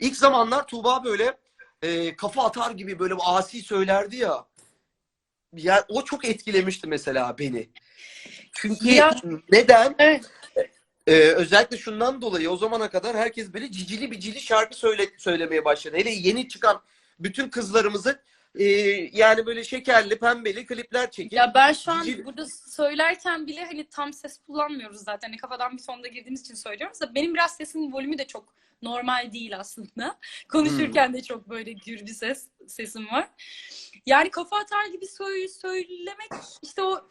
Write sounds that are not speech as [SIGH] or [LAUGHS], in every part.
İlk zamanlar Tuğba böyle e, kafa atar gibi böyle asi söylerdi ya. Ya o çok etkilemişti mesela beni. Çünkü Ya- neden? Evet. Ee, özellikle şundan dolayı o zamana kadar herkes böyle cicili bicili şarkı söyle, söylemeye başladı. Hele yeni çıkan bütün kızlarımızı e, yani böyle şekerli, pembeli klipler çekip Ya ben şu an burada söylerken bile hani tam ses kullanmıyoruz zaten. Hani kafadan bir sonda girdiğimiz için söylüyoruz da benim biraz sesimin volümü de çok normal değil aslında. [LAUGHS] Konuşurken de çok böyle gür bir ses sesim var. Yani kafa atar gibi söyle, söylemek işte o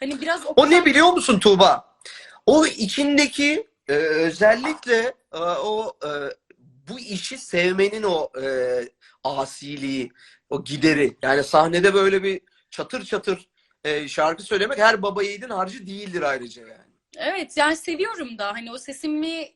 hani biraz o, O ne biliyor musun Tuğba? O içindeki e, özellikle e, o e, bu işi sevmenin o e, asiliği, o gideri. Yani sahnede böyle bir çatır çatır e, şarkı söylemek her baba yiğidin harcı değildir ayrıca yani. Evet yani seviyorum da hani o sesimi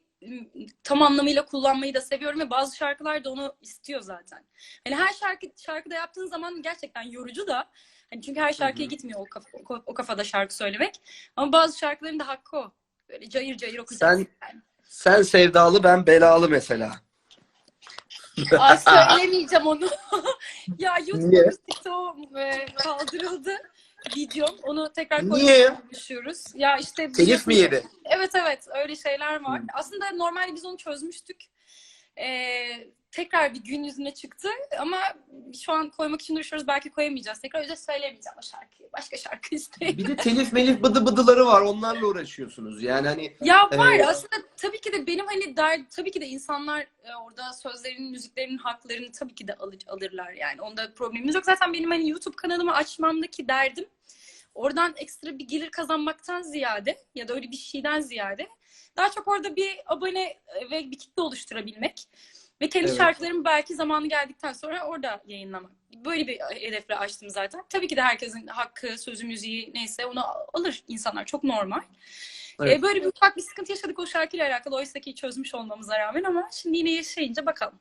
tam anlamıyla kullanmayı da seviyorum ve bazı şarkılar da onu istiyor zaten. Hani her şarkı şarkıda yaptığın zaman gerçekten yorucu da hani çünkü her şarkıya gitmiyor o, kafa- o, o kafada şarkı söylemek. Ama bazı şarkıların da hakkı o. Böyle cayır cayır okuyacaksın. yani. Sen sevdalı ben belalı mesela. Aa, [LAUGHS] söylemeyeceğim onu. [LAUGHS] ya? YouTube'da TikTok e, kaldırıldı videom. Onu tekrar koymaya çalışıyoruz. Ya işte Telif mi yedi? Evet evet öyle şeyler var. Hmm. Aslında normalde biz onu çözmüştük. Ee, tekrar bir gün yüzüne çıktı ama şu an koymak için uğraşıyoruz. Belki koyamayacağız. Tekrar yüzden söylemeyeceğim o şarkıyı. Başka şarkı isteyin. Bir de telif melif bıdı bıdıları var. Onlarla uğraşıyorsunuz. Yani hani Ya var Ee, aslında tabii ki de benim hani der, tabii ki de insanlar e, orada sözlerinin, müziklerinin haklarını tabii ki de alır, alırlar yani. Onda problemimiz yok. Zaten benim hani YouTube kanalımı açmamdaki derdim oradan ekstra bir gelir kazanmaktan ziyade ya da öyle bir şeyden ziyade daha çok orada bir abone e, ve bir kitle oluşturabilmek ve kendi Evet. şarkılarımı belki zamanı geldikten sonra orada yayınlamak. Böyle bir hedefle açtım zaten. Tabii ki de herkesin hakkı, sözü, müziği neyse onu alır insanlar. Çok normal. Evet. Ee, böyle bir ufak bir sıkıntı yaşadık o şarkıyla alakalı. Oysa ki çözmüş olmamıza rağmen ama şimdi yine yaşayınca bakalım.